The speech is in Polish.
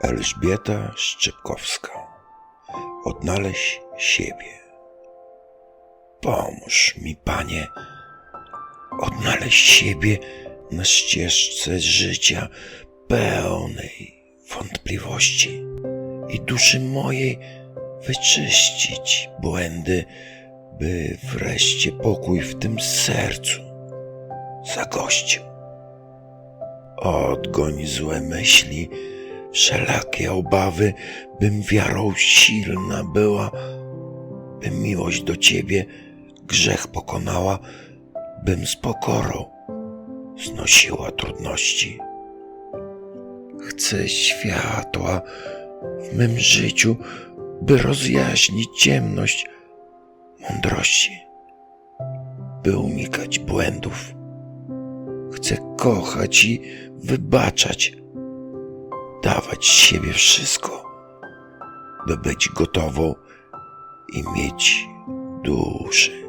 Elżbieta Szczypkowska. Odnaleźć siebie. Pomóż mi, Panie, odnaleźć siebie na ścieżce życia pełnej wątpliwości i duszy mojej wyczyścić błędy, by wreszcie pokój w tym sercu zagościł. Odgoń złe myśli, wszelakie obawy, bym wiarą silna była, by miłość do Ciebie grzech pokonała, bym z pokorą znosiła trudności. Chcę światła w mym życiu, by rozjaśnić ciemność mądrości, by unikać błędów. Chcę kochać i wybaczać, dawać siebie wszystko, by być gotową i mieć duszy